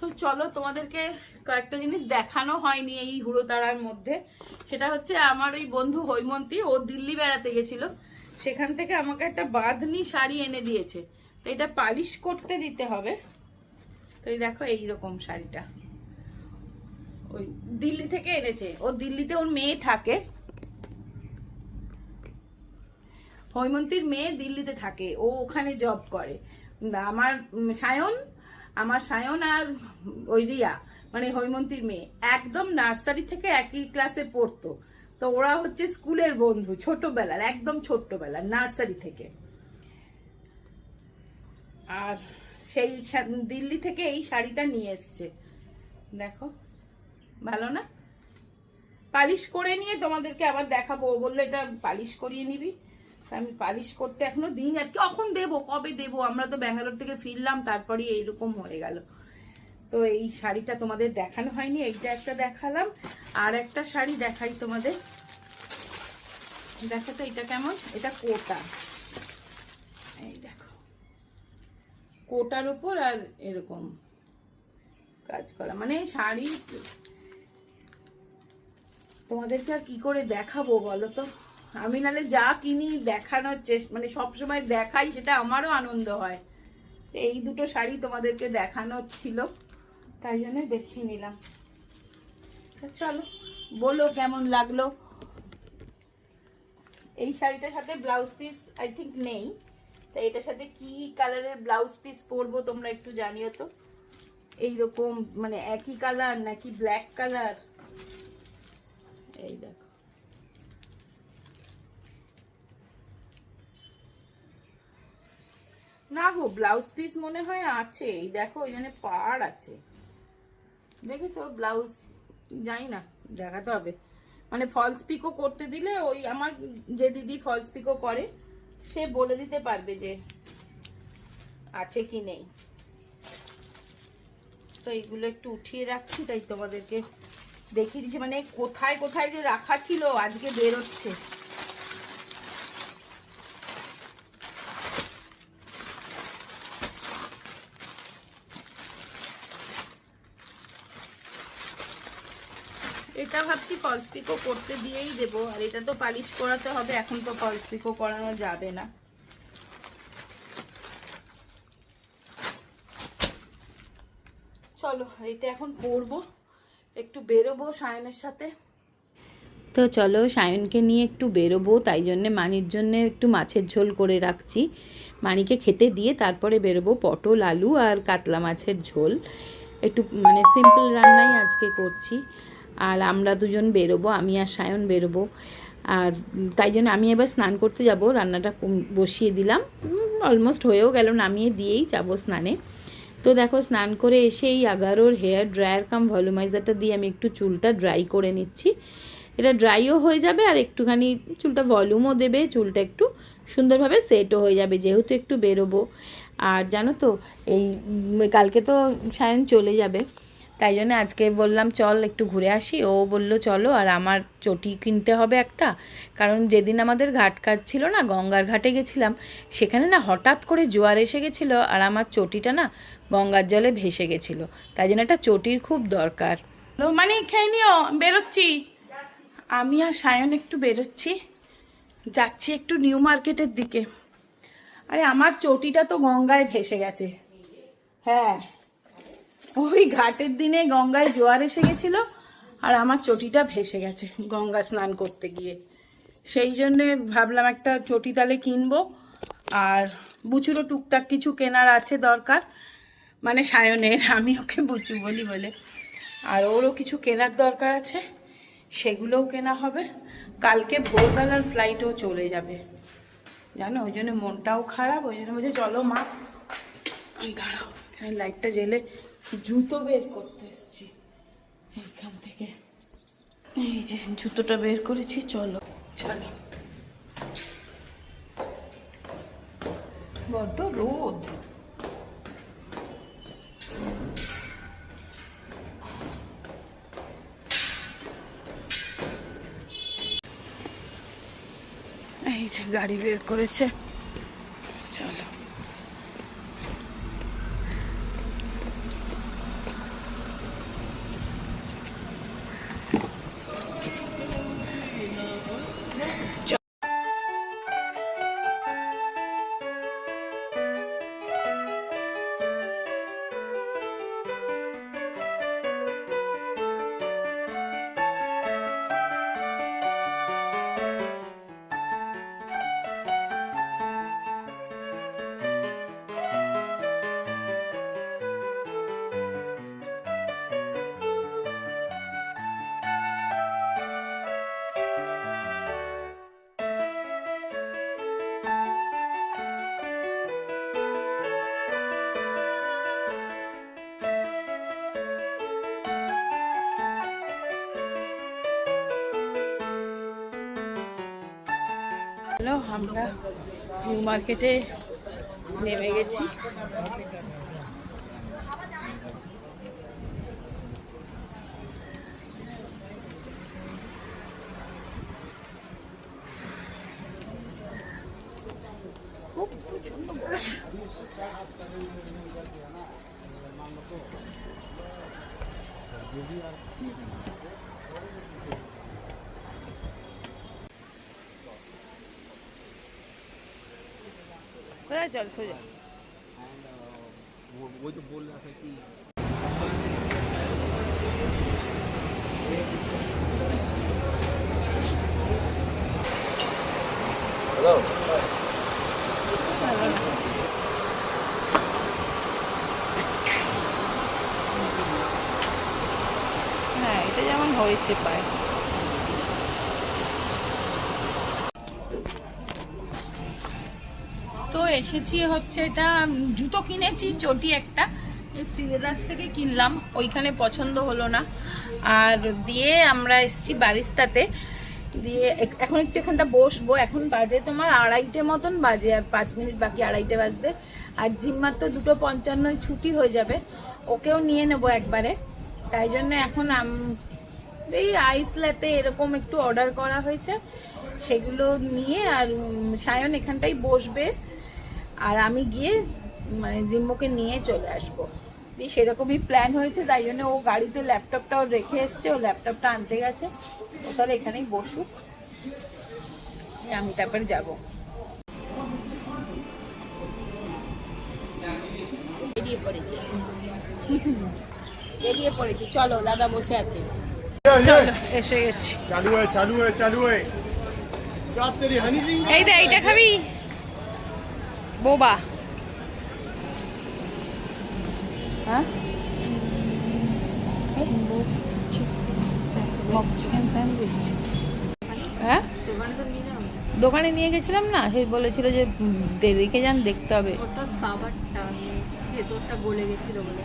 তো চলো তোমাদেরকে কয়েকটা জিনিস দেখানো হয়নি এই হুড়োতাড়ার মধ্যে। সেটা হচ্ছে আমার ওই বন্ধু হৈমন্তী, ও দিল্লি বেড়াতে গেছিল। সেখান থেকে আমাকে একটা বাঁধনি শাড়ি এনে দিয়েছে। তো এটা পালিশ করতে দিতে হবে। তো এই দেখো এইরকম শাড়িটা। ওই দিল্লি থেকে এনেছে। ও দিল্লিতে ওর মেয়ে থাকে। হৈমন্তীর মেয়ে দিল্লিতে থাকে। ও ওখানে জব করে। আমার সায়ন আমার সায়ন আর ওই রিয়া মানে হৈমন্তীর মেয়ে, একদম নার্সারি থেকে একই ক্লাসে পড়তো। তো ওরা হচ্ছে স্কুলের বন্ধু, ছোটবেলার, একদম ছোট্টবেলার, নার্সারি থেকে। আর সেই দিল্লি থেকে এই শাড়িটা নিয়ে এসছে। দেখো, ভালো না? পালিশ করে নিয়ে তোমাদেরকে আবার দেখাবো বলল এটা পালিশ করিয়ে নিবি। আমি পালিশ করতে এখনও দিন আর কখন দেবো? কবে দেবো? আমরা তো ব্যাঙ্গালোর থেকে ফিরলাম তারপরে এইরকম হয়ে গেল। তো এই শাড়িটা তোমাদের দেখানো হয়নি, এইটা একটা দেখালাম। আর একটা শাড়ি দেখাই তোমাদের। দেখো তো এটা কেমন? এটা কোটা। এই দেখো। কোটার ওপর আর এরকম কাজ করা। মানে শাড়ি তোমাদেরকে আর কি করে দেখাবো বলো তো? আমি নালে যা কিনি দেখানোর চেষ্টা মানে সবসময় দেখাই, সেটা আমারও আনন্দ হয়। এই দুটো শাড়ি তোমাদেরকে দেখানোর ছিল, তাই জন্য দেখিয়ে নিলাম। চলো, বলো কেমন লাগল? এই শাড়িটার সাথে ব্লাউজ পিস আই থিঙ্ক নেই। তো এটার সাথে কি কালারের ব্লাউজ পিস পরবো তোমরা একটু জানিও তো। এইরকম মানে একই কালার নাকি ব্ল্যাক কালার? এই দেখো। না গো ব্লাউজ পিস মনে হয় আছে। এই দেখো ওই পাড় আছে। দেখেছ? ব্লাউজ জানি না, দেখাতে হবে। মানে ফলস পিকও করতে দিলে ওই আমার যে দিদি ফলস পিকও করে, সে বলে দিতে পারবে যে আছে কি নেই। তো এইগুলো একটু উঠিয়ে রাখছি, তাই তোমাদেরকে দেখিয়ে দিচ্ছি। মানে কোথায় কোথায় যে রাখা ছিল, আজকে বেরোচ্ছে। এটা ভাবছি ফলস পিকও করতে দিয়েই দেবো, আর এটা তো পালিশ করাতে হবে, এখন তো ফলস পিকও করানো যাবে না। চলো এটা এখন পরবো একটু বেরোবো সায়নের সাথে। তো চলো, সায়নকে নিয়ে একটু বেরোবো, তাই জন্যে মানির জন্য একটু মাছের ঝোল করে রাখছি। মানিকে খেতে দিয়ে তারপরে বেরোবো পটল, আলু আর কাতলা মাছের ঝোল। একটু মানে সিম্পল রান্নাই আজকে করছি। আর আমরা দুজন বেরোবো, আমি আর সায়ন বেরোবো। আর তাই জন্য আমি এবার স্নান করতে যাব, রান্নাটা বসিয়ে দিলাম। অলমোস্ট হয়েও গেল, নামিয়ে দিয়েই যাব স্নানে। তো দেখো, স্নান করে এসে এই আগারোর হেয়ার ড্রায়ার কাম ভলিউমাইজারটা দিয়ে আমি একটু চুলটা ড্রাই করে নিচ্ছি। এটা ড্রাইও হয়ে যাবে আর একটুখানি চুলটা ভলিউমও দেবে, চুলটা একটু সুন্দরভাবে সেটও হয়ে যাবে যেহেতু একটু বেরোবো। আর জানো তো, এই কালকে তো সায়ন চলে যাবে। তাই জন্য আজকে বললাম, চল একটু ঘুরে আসি। ও বলল, চলো, আর আমার চটি কিনতে হবে একটা। কারণ যেদিন আমাদের ঘাট কাজ ছিল না, গঙ্গার ঘাটে গেছিলাম, সেখানে না হঠাৎ করে জোয়ার এসে গেছিল, আর আমার চটিটা না গঙ্গার জলে ভেসে গেছিল। তাই জন্য একটা চটির খুব দরকার। মানে খেয়ে নিও, বেরোচ্ছি। আমি আর সায়ন একটু বেরোচ্ছি। যাচ্ছি একটু নিউ মার্কেটের দিকে। আরে, আমার চটিটা তো গঙ্গায় ভেসে গেছে। হ্যাঁ। ওই ঘাটের দিনে গঙ্গায় জোয়ার এসে গেছিল আর আমার চটিটা ভেসে গেছে গঙ্গা স্নান করতে গিয়ে। সেই জন্যে ভাবলাম একটা চটি তালে কিনবো আর বুচুরও টুকটাক কিছু কেনার আছে দরকার। মানে সায়নের, আমি ওকে বুচু বলি বলে। আর ওরও কিছু কেনার দরকার আছে, সেগুলোও কেনা হবে। কালকে ভোরবেলার ফ্লাইটও চলে যাবে। জানো, ওই জন্য মনটাও খারাপ, ওই জন্য বলছে, চলো মা, দাঁড়াও লাইটটা জেলে জুতো বের করতে এসেছি। এইখান থেকে। এই যে জুতোটা বের করেছি, চলো। চলো। বড্ড রোদ। এই যে গাড়ি বের করেছে। হ্যালো আমরা নিউ মার্কেটে নেমে গেছি। প্রচণ্ড বয়স কোথায় চল সোজা वो जो बोल रहा था कि হ্যাঁ এটা যেমন হয়েছে পায় এসেছি হচ্ছে এটা জুতো কিনেছি, চটি একটা। এই শ্রীলেদার্স থেকে কিনলাম, ওইখানে পছন্দ হলো না। আর দিয়ে আমরা এসেছি বারিস্তাতে। দিয়ে এখন একটু এখানটা বসবো। এখন বাজে তোমার আড়াইটে মতন বাজে, আর পাঁচ মিনিট বাকি, আড়াইটে বাজতে। আর জিম্মার তো দুটো পঞ্চান্নয় ছুটি হয়ে যাবে। ওকেও নিয়ে নেব একবারে। তাই জন্য এখন এই আইসলাতে এরকম একটু অর্ডার করা হয়েছে। সেগুলো নিয়ে আর সায়ন এখানটাই বসবে। আর আমি গিয়ে মানে জিম্মুকে নিয়ে চলে আসব। দিয়ে সেরকমই প্ল্যান হয়েছে তাই জন্য ও গাড়িতে ল্যাপটপটাও রেখে এসছে ও ল্যাপটপটা আনতে গেছে। ও তাহলে এখানেই বসুক। আমি তারপরে যাব। চলো দাদা বসে এসে গেছি। চালু এই দে এইটা খাবি? বোবা। হ্যাঁ? চিকেন হ্যাঁ? দোকানে নিয়ে গেছিলাম না? সে বলেছিল যে রেখে যান দেখতে হবে। ভেতরটা গলে গেছিল বলে।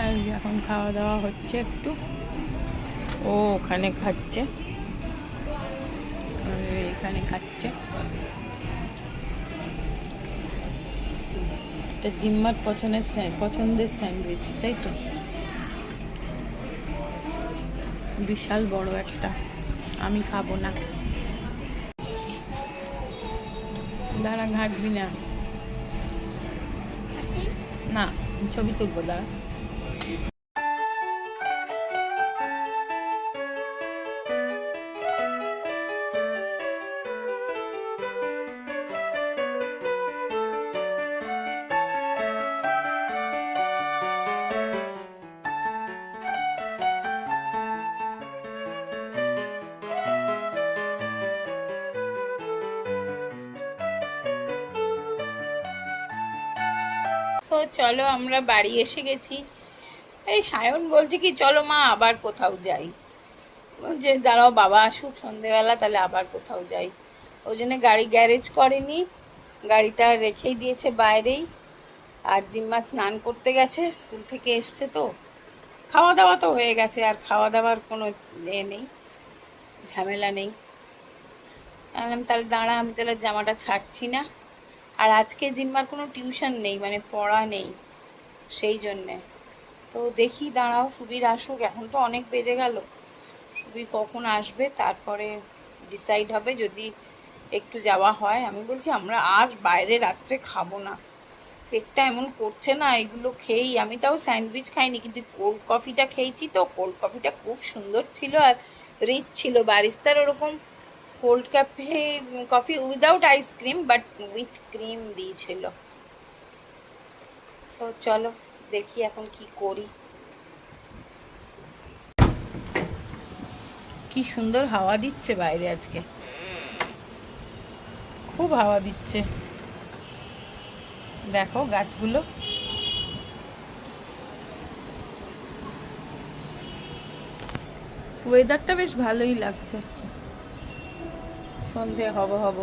আর এখন খাওয়া দাওয়া হচ্ছে একটু। ও ওখানে খাচ্ছে। এখানে খাচ্ছে। এটা জিম্মার পছন্দের পছন্দের স্যান্ডউইচ তাই তো? বিশাল বড় একটা। আমি খাব না। দাঁড়া ঘাটবি না। না ছবি তুলবো দাঁড়া। তো চলো আমরা বাড়ি এসে গেছি। এই সায়ন বলছে কি, চলো মা, আবার কোথাও যাই। যে দাঁড়াও, বাবা আসুক সন্ধেবেলা, তাহলে আবার কোথাও যাই। ওই জন্য গাড়ি গ্যারেজ করেনি। গাড়িটা রেখেই দিয়েছে বাইরেই। আর জিম্মা স্নান করতে গেছে, স্কুল থেকে এসছে তো। খাওয়া দাওয়া তো হয়ে গেছে, আর খাওয়া দাওয়ার কোনো এ নেই, ঝামেলা নেই। বললাম, তাহলে দাঁড়া, আমি তাহলে জামাটা ছাড়ছি না। আর আজকে জিম্মার কোনো টিউশন নেই মানে পড়া নেই, সেই জন্যে। তো দেখি, দাঁড়াও, সুবীর আসুক। এখন তো অনেক বেজে গেল। সুবীর কখন আসবে? তারপরে ডিসাইড হবে। যদি একটু যাওয়া হয়, আমি বলছি, আমরা আর বাইরে রাত্রে খাব না। পেটটা এমন করছে না, এগুলো খেয়েই। আমি তাও স্যান্ডউইচ খাইনি, কিন্তু কোল্ড কফিটা খেয়েছি তো। কোল্ড কফিটা খুব সুন্দর ছিল আর রিচ ছিল। বারিস্তার ওরকম cold cafe coffee without ice cream but with cream দিয়েছিল। সো চলো, দেখি এখন কি করি। কি সুন্দর হাওয়া দিচ্ছে বাইরে আজকে। খুব হাওয়া দিচ্ছে। দেখো গাছগুলো। ওয়েদারটা বেশ ভালোই লাগছে। সন্ধে হব হব।